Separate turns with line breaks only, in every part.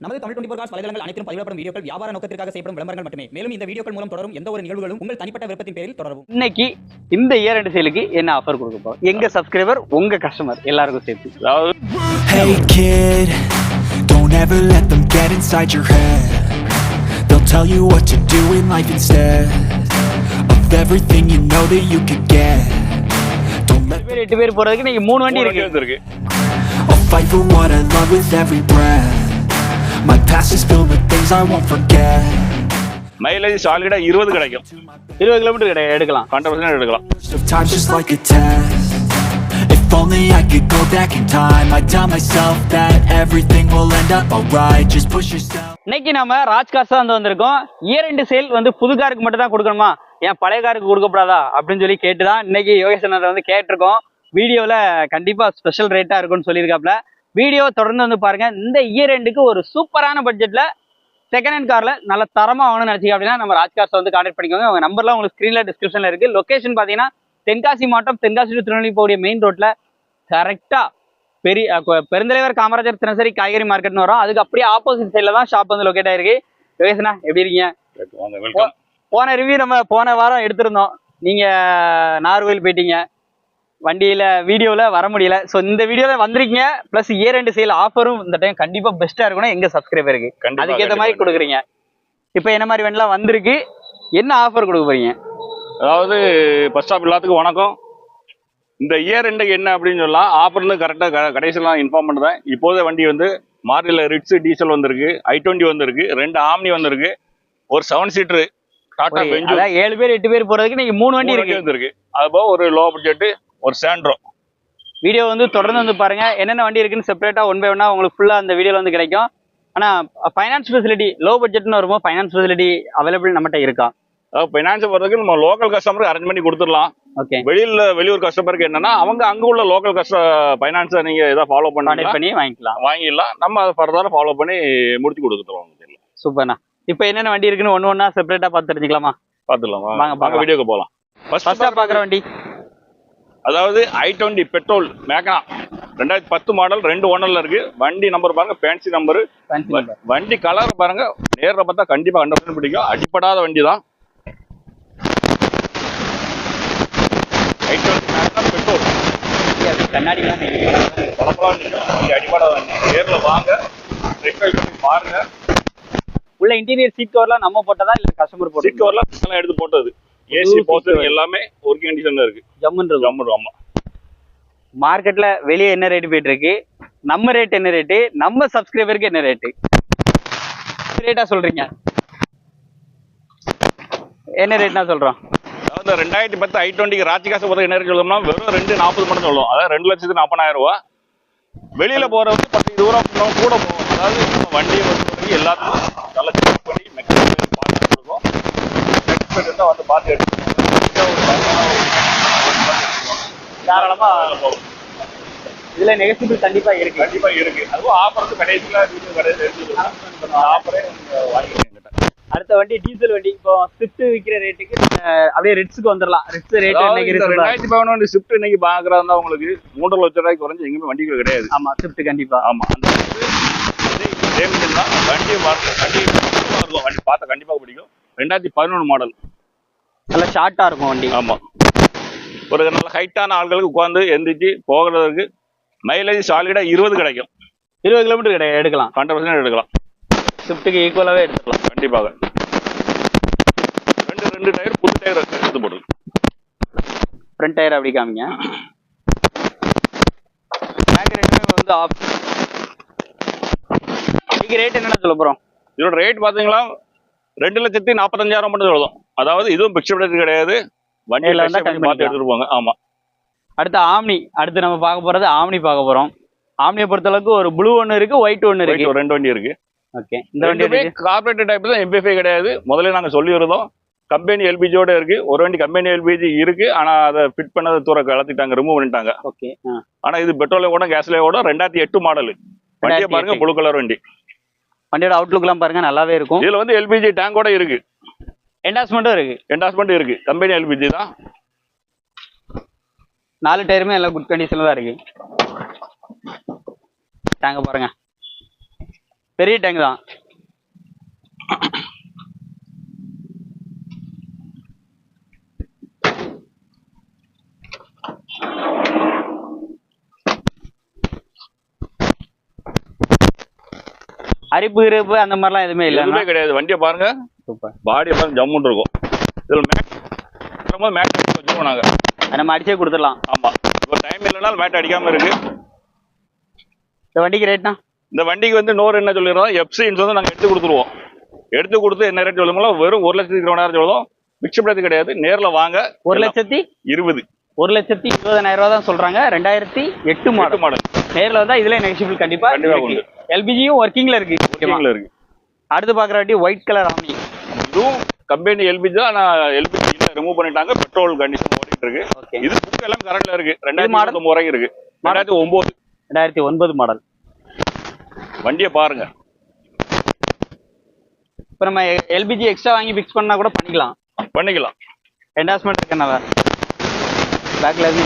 நமது Tamil twenty cos வலைதளங்கள் அனைத்தும் பதிவிடப்படும் வீடியோக்கள் வியாபார நோக்கத்திற்காக செய்யப்படும் விளம்பரங்கள் மட்டுமே மேலும் இந்த வீடியோக்கள் மூலம் தொடரும் எந்த ஒரு நிகழ்வுகளும் உங்கள் தனிப்பட்ட விருப்பத்தின் பேரில் தொடரவும்
இன்னைக்கு இந்த இயர் ரெண்டு சேலுக்கு என்ன ஆஃபர் கொடுக்க போறோம் எங்க சப்ஸ்கிரைபர் உங்க கஸ்டமர் எல்லாருக்கும் சேர்த்து
அதாவது
Hey kid, don't ever let them get inside your head. They'll tell you what to do in life instead of everything you know that you could get. Don't let
பேர் எட்டு பேர் போறதுக்கு நீங்க மூணு வண்டி இருக்கு
I'll fight for what I love with every breath. My past is filled with things I won't forget.
Mileage சாலிடா இருபது கிடைக்கும்.
இருபது கிலோமீட்டர் கிடையாது எடுக்கலாம்.
ஹண்ட்ரட் பர்சன்ட் எடுக்கலாம்
Of times just like a test. If only I could go back in time, I'd tell myself that everything will end up alright. Just push yourself.
இன்னைக்கு நம்ம ராஜ்காஸ் தான் வந்து வந்திருக்கோம். இயர் ரெண்டு சேல் வந்து புது காருக்கு மட்டும் தான் கொடுக்கணுமா? ஏன் பழைய காருக்கு கொடுக்கப்படாதா? அப்படின்னு சொல்லி கேட்டு தான் இன்னைக்கு யோகேசனர் வந்து கேட்டிருக்கோம். வீடியோவில் கண்டிப்பாக ஸ்பெஷல் ரேட்டாக இருக்கும்னு சொல்லியிருக்காப்ல. வீடியோ தொடர்ந்து வந்து பாருங்க. இந்த இயர் ரெண்டுக்கு ஒரு சூப்பரான பட்ஜெட்டில் செகண்ட் ஹேண்ட் காரில் நல்ல தரமாக வாங்கணும்னு நினச்சிங்க அப்படின்னா நம்ம ராஜ்கார்ஸ் வந்து கான்டாக்ட் பண்ணிக்கோங்க. அவங்க நம்பர்லாம் உங்களுக்கு ஸ்க்ரீனில் டிஸ்கிரிப்ஷனில் இருக்குது லொக்கேஷன் பார்த்தீங்கன்னா தென்காசி மாவட்டம் தென்காசி to திருநெல்வேலி போகக்கூடிய மெயின் ரோட்டில் கரெக்டாக பெரிய பெருந்தலைவர் காமராஜர் தினசரி காய்கறி மார்க்கெட்னு வரும். அதுக்கு அப்படியே ஆப்போசிட் சைடில் தான் ஷாப் வந்து லொக்கேட் ஆயிருக்கு. யோகேசனா எப்படி இருக்கீங்க? போன ரிவ்யூ நம்ம போன வாரம் எடுத்திருந்தோம். நீங்க நார்வேல் போயிட்டீங்க. வண்டியில வீடியோல வர முடியல. ஸோ இந்த வீடியோல வந்திருக்கீங்க ப்ளஸ் இயர் ரெண்டு சேல் ஆஃபரும் இந்த டைம் கண்டிப்பா பெஸ்டா இருக்கணும் எங்க சப்ஸ்கிரைபருக்கு அதுக்கேற்ற மாதிரி. கொடுக்குறீங்க. இப்போ என்ன மாதிரி வண்டிலாம் வந்திருக்கு என்ன ஆஃபர் கொடுக்க போறீங்க?
அதாவது ஃபர்ஸ்ட் ஆஃப் எல்லாத்துக்கும் வணக்கம். இந்த இயர் ரெண்டுக்கு என்ன அப்படின்னு சொல்லலாம் ஆஃபர்ல கரெக்டாக கடைசியெல்லாம் இன்ஃபார்ம் பண்ணுறேன் இப்போதே வண்டி வந்து மாருதியில் ரிட்ஸ் டீசல் வந்திருக்கு ஐ டுவெண்ட்டி வந்திருக்கு ரெண்டு ஆம்னி வந்திருக்கு ஒரு செவன் சீட்டரு டாடா
ஏழு பேர் எட்டு பேர் போறதுக்கு நீங்க மூணு வண்டி இருக்கு.
வந்திருக்கு. அது போக ஒரு லோ பட்ஜெட் ஒரு சாண்ட்ரோ
வீடியோ வந்து தொடர்ந்து வந்து பாருங்க. என்னென்ன வண்டி இருக்குன்னு செப்பரேட்டா ஒன் பை ஒன்னா உங்களுக்கு ஃபுல்லா அந்த வீடியோல வந்து கிடைக்கும். ஆனா ஃபைனான்ஸ் ஃபெசிலிட்டி லோ பட்ஜெட்னு வரும்போது ஃபைனான்ஸ் ஃபெசிலிட்டி அவைலபிள் நம்மகிட்ட இருக்கா?
ஃபைனான்ஸ் போகிறதுக்கு நம்ம லோக்கல் கஸ்டமருக்கு அரேஞ்ச் பண்ணி கொடுத்துடலாம்.
ஓகே
வெளியில வெளியூர் கஸ்டமருக்கு என்னன்னா அவங்க அங்க உள்ள லோக்கல் கஸ்ட ஃபைனான்ஸை நீங்க ஏதாவது ஃபாலோ பண்ணி
பண்ணி வாங்கிக்கலாம்.
வாங்கிடலாம். நம்ம அதை ஃபர்தரா ஃபாலோ பண்ணி முடிச்சு கொடுத்துருவோம்
சூப்பர்ண்ணா இப்போ என்னென்ன வண்டி இருக்குன்னு ஒன்று ஒன்றா செப்பரேட்டாக பார்த்து தெரிஞ்சுக்கலாமா?
பார்த்துடலாம்?
வாங்க.
வீடியோக்கு போகலாம்.
ஃபர்ஸ்ட்டாக பார்க்குற வண்டி.
அதாவது ஐ டுவெண்ட்டி பெட்ரோல் மேக்னா. ரெண்டாயிரத்தி பத்து மாடல் ரெண்டு ஓனர்ல இருக்கு. வண்டி நம்பர் பாருங்க ஃபேன்சி நம்பர் வண்டி கலர் பாருங்க நேர்ல பார்த்தா கண்டிப்பா கண்டபடி பிடிக்கும் அடிப்படாத வண்டி தான் ஐ டுவெண்ட்டி மேக்னா பெட்ரோல். வண்டி அடிப்படாத வண்டி. நேர்ல வாங்க. பாருங்க.
உள்ள இன்டீரியர் சீட் கவர்லாம் நம்ம போட்டதா இல்லை கஸ்டமர் போட்டு
சீட் கவர்லாம் எடுத்து போட்டது. AC
cover.
எல்லாமே ஒர்க்கிங் கண்டிஷன்ல இருக்கு.
ஜம்முன்னு இருக்கும்.
ஜம்மு ஆமா.
மார்க்கெட்ல வெளியே என்ன ரேட் போயிட்டு இருக்கு நம்ம ரேட் என்ன ரேட்டு நம்ம சப்ஸ்கிரைபருக்கு என்ன ரேட்டு ரேட்டா சொல்றீங்க? என்ன ரேட்னா சொல்றோம்?
அதாவது ரெண்டாயிரத்தி பத்து ஐ டுவெண்ட்டிக்கு ராஜிகாசு பொறுத்த என்ன சொல்லணும்னா வெறும் ரெண்டு நாற்பது மட்டும் சொல்லுவோம். அதாவது ரெண்டு லட்சத்து நாற்பதாயிரம் ரூபா வெளியில போறவங்க பத்து இருபது ரூபா கூட போகும் அதாவது வரைக்கும் எல்லாத்துக்கும் நல்லா செக் பண்ணி மெக்கானிக் பார்த்து கொடுக்கும் எக்ஸ்பர்ட் இருந்தால் வந்து பார்த்து எடுத்துக்கோங்க போகும்
இதுல நெகட்டிவ் கண்டிப்பா இருக்கு.
கண்டிப்பா இருக்கு. அதுவும் ஆஃபருக்கு கடைசியில் வீடியோ கடையில் எடுத்துக்கலாம் ஆஃபரே
அடுத்த வண்டி டீசல் வண்டி. இப்போ ஸ்விஃப்ட் விற்கிற ரேட்டுக்கு அப்படியே ரிட்ஸுக்கு வந்துடலாம் ரிட்ஸ் ரேட்
ரெண்டாயிரத்தி பதினொன்று ஷிஃப்ட் இன்னைக்கு பாக்குறதா இருந்தா உங்களுக்கு மூன்றரை லட்சம் ரூபாய்க்கு குறைஞ்சு எங்கேயுமே வண்டிகள் கிடையாது.
ஆமா ஸ்விஃப்ட் கண்டிப்பா.
ஆமா அந்த வண்டி வண்டி பார்த்தா கண்டிப்பா பிடிக்கும். ரெண்டாயிரத்தி பதினொன்று மாடல்
நல்லா ஷார்ட்டா இருக்கும் வண்டி.
ஆமா. ஒரு நல்ல ஹைட்டான ஆட்களுக்கு உட்காந்து எந்திரிச்சு போகிறதுக்கு மைலேஜ் சாலிடா இருபது கிடைக்கும்.
இருபது கிலோமீட்டர் கிடையாது எடுக்கலாம்.
ஹண்ட்ரட் பர்சன்ட் எடுக்கலாம்.
ஸ்விஃப்ட்டுக்கு ஈக்குவலாவே எடுத்துக்கலாம்.
கண்டிப்பாக. ரெண்டு ரெண்டு டயர் புது டயர் எடுத்து போட்டு
ஃப்ரண்ட் டயர் அப்படி காமிங்க. பேக் ரெண்டுமே வந்து ஆஃப் இன்னைக்கு ரேட் என்னென்ன சொல்ல போறோம்?
இதோட ரேட் பாத்தீங்களா ரெண்டு லட்சத்தி நாற்பத்தஞ்சாயிரம் மட்டும் சொல்லுவோம் அதாவது இதுவும் பிக்சர் ரேட் கிடையாது. வண்டியில பார்த்து எடுத்துட்டு போங்க. ஆமா.
அடுத்து ஆம்னி. அடுத்து நம்ம பார்க்க போறது ஆம்னி பார்க்க போறோம். ஆம்னியை பொறுத்த அளவுக்கு ஒரு ப்ளூ ஒன்று இருக்கு ஒயிட் ஒன்று இருக்கு.
ரெண்டு வண்டி இருக்கு.
ஓகே இந்த வண்டி
கார்பரேட் டைப் தான் எம்பிஎஃப்ஐ கிடையாது. முதல்ல நாங்க சொல்லியிருந்தோம். கம்பெனி எல்பிஜியோட இருக்கு. ஒரு வண்டி கம்பெனி எல்பிஜி இருக்கு. ஆனா அதை ஃபிட் பண்ணதை தூர கலத்திட்டாங்க ரிமூவ் பண்ணிட்டாங்க.
ஓகே
ஆனா இது பெட்ரோலே கூட கேஸ்லயே கூட ரெண்டாயிரத்தி எட்டு மாடல் வண்டியை பாருங்க
2008.
ப்ளூ கலர் வண்டி.
வண்டியோட அவுட்லுக்லாம் பாருங்க நல்லாவே இருக்கும்.
இதுல வந்து எல்பிஜி டேங்கோட இருக்கு.
என்டாஸ்மெண்ட்டும் இருக்கு.
என்டாஸ்மெண்ட் இருக்கு. கம்பெனி எல்பிஜி தான்.
நாலு டயருமே எல்லாம் குட் கண்டிஷன்ல தான் இருக்கு. டேங்க பாருங்க. பெரிய டேங்க் தான். அரிப்பு கிரிப்பு அந்த மாதிரிலாம் எதுவுமே
எதுவுமே
இல்லை
கிடையாது. வண்டியை பாருங்க.
சூப்பர்.
பாடி பாருங்க ஜம்முன்னு இருக்கும். இதுல மேட் மேட் வச்சுருவோம் நாங்க.
நம்ம அடிச்சே கொடுத்துடலாம்.
ஆமா. இப்போ டைம் இல்லைனாலும் மேட் அடிக்காம இருக்கு.
இந்த வண்டிக்கு ரேட்னா
இந்த வண்டிக்கு வந்து நூறு என்ன சொல்லிடுறோம்? எஃப்சி வந்து நாங்க எடுத்து கொடுத்துருவோம். எடுத்து கொடுத்து என்ன ரேட் சொல்லுங்களோ வெறும் ஒரு லட்சத்தி இருபதாயிரம் சொல்லுவோம். மிச்சப்படுறது கிடையாது. நேர்ல வாங்க.
ஒரு லட்சத்தி?
இருபது.
ஒரு லட்சத்தி இருபதாயிரம் ரூபா தான் சொல்றாங்க. ரெண்டாயிரத்தி எட்டு மாடல்
மாடல்
நேர்ல வந்தா இதுல நெகஷிபிள் கண்டிப்பா. எல்பிஜியும் ஒர்க்கிங்ல இருக்கு.
இருக்கு.
அடுத்து பாக்குற வண்டி ஒயிட் கலர் ஆமி
இதுவும் கம்பெனி எல்பிஜி தான். நான் எல்பிஜி ரிமூவ் பண்ணிட்டாங்க. பெட்ரோல் கண்டிஷன் ஓடிட்டு இருக்கு. இது புக் எல்லாம் கரண்ட்ல இருக்கு. ரெண்டாயிரத்தி? இருபத்தி வரைக்கும் இருக்கு. ரெண்டாயிரத்தி ஒன்பது.
ரெண்டாயிரத்தி ஒன்பது மாடல்
வண்டியை பாருங்க.
இப்போ நம்ம எல்பிஜி எக்ஸ்ட்ரா வாங்கி ஃபிக்ஸ் பண்ணா கூட பண்ணிக்கலாம்.
பண்ணிக்கலாம்.
என்டாஸ்மெண்ட் இருக்கனால பேக்ல இருந்து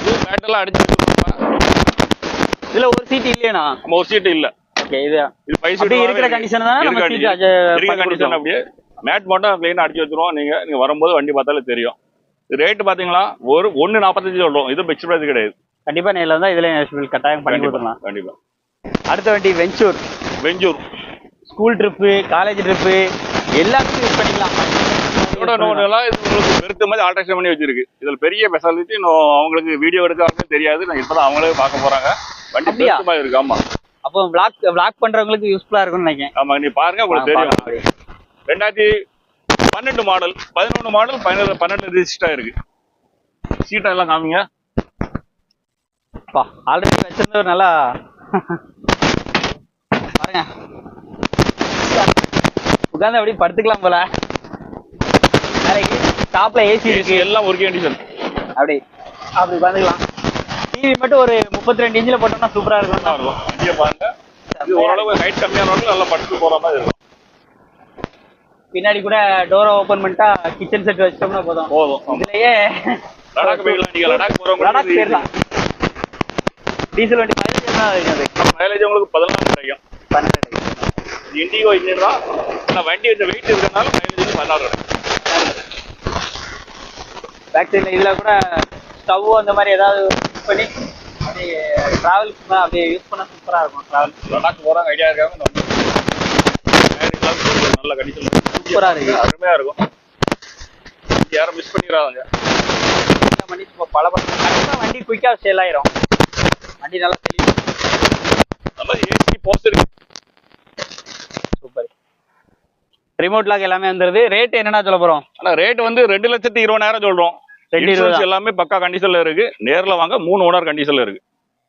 இது மேட்டெல்லாம் அடிச்சு.
இதுல ஒரு சீட் இல்லையாண்ணா.
நம்ம ஒரு சீட்டு இல்ல.
ஓகே இது
இது சீட்
அப்படியே இருக்கிற condition தானே நம்ம seat adjust
இருக்க
பண்ணி
கண்டிஷன். அப்படியே மேட் மட்டும் க்ளீனா அடிச்சு வச்சிருவோம். நீங்க நீங்க வரும்போது வண்டி பார்த்தாலே தெரியும். ரேட் பாத்தீங்களா? ஒரு ஒன்னு நாற்பத்தஞ்சு சொல்றோம். இது பெக்ஸ் பிரைஸ் கிடையாது.
கண்டிப்பா நேர்ல வந்தா இதுல கட்டாயம் பண்ணி
கண்டிப்பா
கொடுத்துடலாம்
கண்டிப்பா.
அடுத்த வண்டி Venture
Venture
school trip college trip எல்லாத்துக்கும் யூஸ் பண்ணிக்கலாம்.
இதோட நோட் எல்லாம் இது உங்களுக்கு பெருத்த மாதிரி ஆல்ட்ரேஷன் பண்ணி வச்சிருக்கு. இதுல பெரிய ஸ்பெஷாலிட்டி இன்னும் அவங்களுக்கு வீடியோ எடுக்க தெரியாது. நான் இப்பதான் அவங்களே பார்க்க போறாங்க. வண்டி
அப்படியா?
பெருத்த மாதிரி இருக்கு ஆமா.
அப்போ vlog vlog பண்றவங்களுக்கு யூஸ்ஃபுல்லா இருக்கும்னு நினைக்கிறேன்.
ஆமா நீ பாருங்க உங்களுக்கு தெரியும். ரெண்டாயிரத்தி பன்னெண்டு மாடல் பதினொன்று மாடல் பதினேழு பன்னெண்டு ரிஜிஸ்டர் இருக்கு சீட்டை எல்லாம் காமிங்க.
ஆல்ரெடி வச்சிருந்தவர் நல்லா பாருங்க. உட்காந்து அப்படியே படுத்துக்கலாம் போல? டாப்ல ஏசி இருக்கு.
எல்லாம் ஒர்க் கண்டிஷன்
அப்படி. அப்படி உட்காந்துக்கலாம் டிவி மட்டும் ஒரு முப்பத்தி ரெண்டு இன்ச்சில் போட்டோம்னா சூப்பரா இருக்கும்.
இருக்கும். வண்டியை பாருங்க. இது ஓரளவு ஹைட் கம்மியானவங்க நல்லா படுத்து போற மாதிரி இருக்கும்.
பின்னாடி கூட டோரை ஓபன் பண்ணிட்டா கிச்சன் செட் வச்சிட்டோம்னா போதும்.
போதும்.
இதுலயே
லடாக் போய்க்கலாம் நீங்க லடாக் போறவங்க
லடாக் போயிடலாம். டீசல் வண்டி மைலேஜ் என்ன
மைலேஜ் உங்களுக்கு பதினாலு கிடைக்கும்
பன்னெண்டு
இண்டிகோ இன்ஜின் தான். வண்டி இந்த வெயிட் இருக்கிறதுனால மைலேஜ் வந்து பதினாறு கிடைக்கும்
பேக் சைடில் இதில் கூட ஸ்டவ் அந்த மாதிரி ஏதாவது யூஸ் பண்ணி அப்படியே ட்ராவல் அப்படியே யூஸ் பண்ண சூப்பராக இருக்கும் ட்ராவல்
லடாக் போறாங்க ஐடியா இருக்காங்க நல்ல கண்டிஷன்
சூப்பரா இருக்கு.
அருமையா இருக்கும். யாரும் மிஸ் பண்ணிடாதாங்க.
பண்ணி பல வண்டி குயிக்காக சேல் ஆயிரும். வண்டி நல்லா தெளிவு
நல்ல ஏசி போஸ்ட் இருக்கு.
சூப்பர். ரிமோட் லாக் எல்லாமே வந்துருது. ரேட் என்னன்னா சொல்ல போகிறோம்
ஆனா ரேட் வந்து ரெண்டு லட்சத்தி இருபதாயிரம் சொல்றோம்.
ரெண்டு இருபதா?
எல்லாமே பக்கா கண்டிஷன்ல இருக்கு. நேர்ல வாங்க மூணு ஓனர் கண்டிஷன்ல இருக்கு.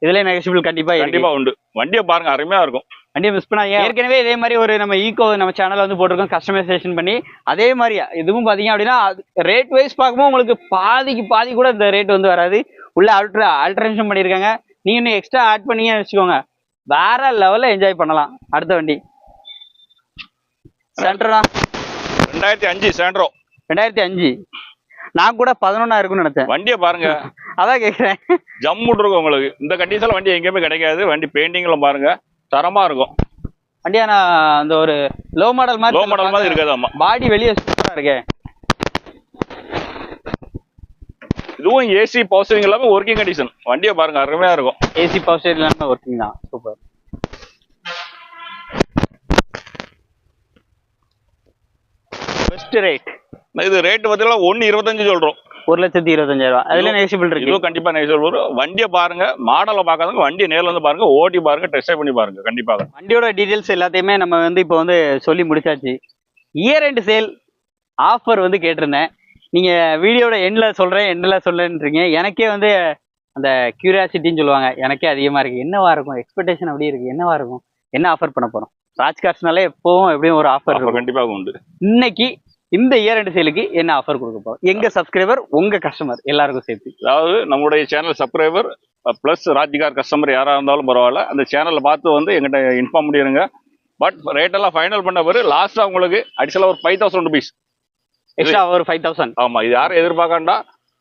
இதுலேயே நெகசிபிள் கண்டிப்பாக இருக்கு.
கண்டிப்பா உண்டு. வண்டியை பாருங்க அருமையா இருக்கும்.
வண்டியை மிஸ் பண்ணாங்க ஏற்கனவே இதே மாதிரி ஒரு நம்ம ஈகோ நம்ம சேனல் வந்து போட்டிருக்கோம் கஸ்டமைசேஷன் பண்ணி. அதே மாதிரி இதுவும் பார்த்தீங்க அப்படின்னா ரேட் வைஸ் பார்க்கும்போது உங்களுக்கு பாதிக்கு பாதி கூட இந்த ரேட் வந்து வராது. உள்ள அல்ட்ரா ஆல்ட்ரேஷன் பண்ணியிருக்காங்க. நீங்க இன்னும் எக்ஸ்ட்ரா ஆட் பண்ணீங்கன்னு வச்சுக்கோங்க. வேற லெவலில் என்ஜாய் பண்ணலாம். அடுத்த வண்டி. சென்ட்ரா
ரெண்டாயிரத்தி அஞ்சு சாண்ட்ரோ
ரெண்டாயிரத்தி அஞ்சு. நான் கூட பதினொன்னா இருக்கும்னு நினைச்சேன்
வண்டியை பாருங்க.
அதான் கேட்குறேன்
ஜம்முன்னு இருக்கும் உங்களுக்கு. இந்த கண்டிஷன்ல வண்டி எங்கேயுமே கிடைக்காது. வண்டி பெயிண்டிங்ல பாருங்க. தரமா இருக்கும்.
வண்டியா நான் அந்த ஒரு லோ மாடல் மாதிரி
லோ மாடல் மாதிரி இருக்காது ஆமா
பாடி வெளியே சூப்பரா இருக்கே.
இதுவும் ஏசி பவர்ஸ்டிங் எல்லாமே ஒர்க்கிங் கண்டிஷன் வண்டியை பாருங்க அருமையா இருக்கும்.
ஏசி பவர் ஸ்டேட் எல்லாமே ஒர்க்கிங் தான். சூப்பர் பெஸ்ட் ரேட்
இது ரேட் பார்த்தீங்கன்னா ஒன்னு இருபத்தஞ்சு சொல்றோம்.
ஒரு லட்சத்தி இருபத்தஞ்சாயிரம் அதுல நெகசிபிள் இருக்கு.
இதுவும் கண்டிப்பா நைஸ் வரும் வண்டியை பாருங்க மாடலை பார்க்காதவங்க வண்டியை நேர்ல வந்து பாருங்க ஓட்டி பாருங்க டெஸ்ட் பண்ணி பாருங்க கண்டிப்பாக
வண்டியோட டீடைல்ஸ் எல்லாத்தையுமே நம்ம வந்து இப்போ வந்து சொல்லி முடிச்சாச்சு. இயர் ரெண்டு சேல் ஆஃபர் வந்து கேட்டிருந்தேன். நீங்க வீடியோட எண்ட்ல சொல்றேன் எண்ட்ல சொல்றேன்றீங்க எனக்கே வந்து அந்த கியூரியாசிட்டின்னு சொல்லுவாங்க. எனக்கே அதிகமா இருக்கு. என்னவா இருக்கும்? எக்ஸ்பெக்டேஷன் அப்படியே இருக்கு. என்னவா இருக்கும்? என்ன ஆஃபர் பண்ண போறோம்? ராஜ்கார்ஸ்னாலே எப்பவும் எப்படியும் ஒரு ஆஃபர்
கண்டிப்பாக உண்டு.
இன்னைக்கு இந்த இயர் ரெண்டு சேலுக்கு என்ன ஆஃபர் கொடுக்க போறோம்? எங்க சப்ஸ்கிரைபர் உங்க கஸ்டமர் எல்லாருக்கும் சேர்த்து
அதாவது நம்மளுடைய channel subscriber plus Rajcar customer யாராக இருந்தாலும் பரவாயில்ல. அந்த சேனலை பார்த்து வந்து எங்கிட்ட இன்ஃபார்ம் பண்ணிடுங்க பட் ரேட்டெல்லாம் ஃபைனல் பண்ண பிறகு லாஸ்ட்டாக உங்களுக்கு அடிஷனலாக ஒரு ஃபைவ் தௌசண்ட் ருபீஸ்
எக்ஸ்ட்ரா ஒரு ஃபைவ் தௌசண்ட்
ஆமாம் இது யாரும் எதிர்பார்க்காண்டா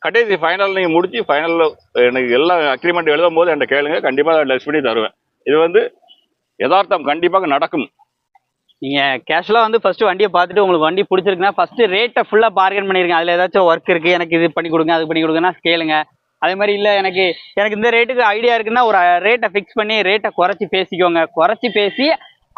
கடைசி ஃபைனல் நீங்கள் முடிச்சு ஃபைனலில் எனக்கு எல்லா அக்ரிமெண்ட் எழுதும் போது என்கிட்ட கேளுங்க. கண்டிப்பாக லெஸ் பண்ணி தருவேன். இது வந்து யதார்த்தம் கண்டிப்பாக நடக்கும்.
நீங்கள் கேஷுவலாக வந்து ஃபஸ்ட்டு வண்டியை பார்த்துட்டு உங்களுக்கு வண்டி பிடிச்சிருக்குன்னா ஃபஸ்ட்டு ரேட்டை ஃபுல்லாக பார்கன் பண்ணிருங்க. அதில் ஏதாச்சும் ஒர்க் இருக்குது எனக்கு இது பண்ணி கொடுங்க அது பண்ணி கொடுங்கன்னா கேளுங்க. அதே மாதிரி இல்லை எனக்கு எனக்கு இந்த ரேட்டுக்கு ஐடியா இருக்குன்னா ஒரு ரேட்டை ஃபிக்ஸ் பண்ணி ரேட்டை குறைச்சி பேசிக்கோங்க. குறைச்சி பேசி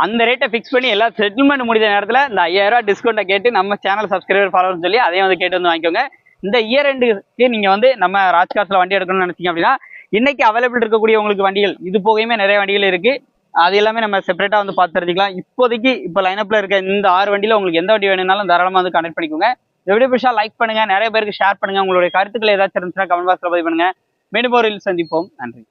அந்த ரேட்டை ஃபிக்ஸ் பண்ணி எல்லா செட்டில்மெண்ட் முடிஞ்ச நேரத்தில் இந்த ஐயாயிரம் டிஸ்கவுண்ட்டை கேட்டு நம்ம சேனல் சப்ஸ்கிரைபர் ஃபாலோன்னு சொல்லி அதையும் வந்து கேட்டு வந்து வாங்கிக்கோங்க. இந்த இயர் எண்டுக்கு நீங்கள் வந்து நம்ம ராஜ்காசில் வண்டி எடுக்கணும்னு நினச்சிங்க அப்படின்னா இன்னைக்கு அவைலபிள் இருக்கக்கூடிய உங்களுக்கு வண்டிகள் இது போகையுமே நிறைய வண்டிகள் இருக்குது அது எல்லாமே நம்ம செப்பரேட்டா வந்து பார்த்து தெரிஞ்சுக்கலாம். இப்போதைக்கு இப்போ லைனப்ல இருக்க இந்த ஆறு வண்டியில உங்களுக்கு எந்த வண்டி வேணும்னாலும் தாராளமாக வந்து கனெக்ட் பண்ணிக்கோங்க. எப்படி வீடியோ லைக் பண்ணுங்க. நிறைய பேருக்கு ஷேர் பண்ணுங்க. உங்களுடைய கருத்துக்கள் ஏதாச்சும் இருந்துச்சுன்னா கமெண்ட் பாக்ஸில் பதிவு பண்ணுங்க. மீண்டும் ஒரு சந்திப்போம். நன்றி.